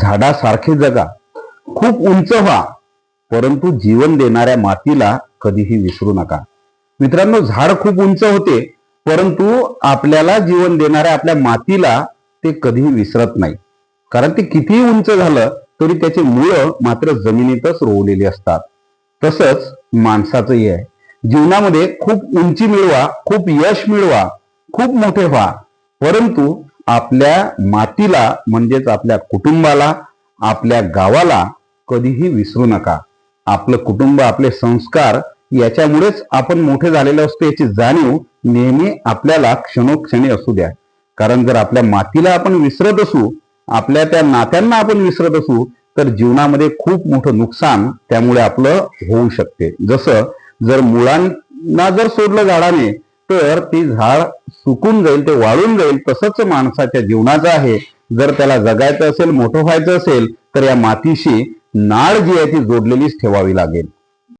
झाडासारखे जगा. खूप उंच व्हा. परंतु जीवन देणाऱ्या मातीला कधीही विसरू नका. मित्रांनो झाड खूप उंच होते परंतु आपल्याला जीवन देणाऱ्या आपल्या मातीला ते कधीही विसरत नाही. कारण ते कितीही उंच झालं तरी त्याचे मुळं मात्र जमिनीतच रोवलेली असतात. तसंच माणसाचंही आहे. जीवनामध्ये खूप उंची मिळवा खूप यश मिळवा खूप मोठे व्हा. परंतु आपल्या मातीला म्हणजेच आपल्या कुटुंबाला आपल्या गावाला कधीही विसरू नका. आपलं कुटुंब आपले संस्कार याच्यामुळेच आपण मोठे झालेले असतो याची जाणीव नेहमी आपल्याला क्षणोक्षणी असू द्या. कारण जर आपल्या मातीला आपण विसरत असू आपल्या त्या नात्यांना आपण विसरत असू तर जीवनामध्ये खूप मोठं नुकसान त्यामुळे आपलं होऊ शकते. जसं जर मुळांना जर सोडलं झाडाने तर ती झाड सुकून जाईल ते वाळून जाईल. तसंच माणसाच्या जीवनाचं आहे. जर त्याला जगायचं असेल मोठं व्हायचं असेल तर या मातीशी नाळ जी आहे ती जोडलेलीच ठेवावी लागेल.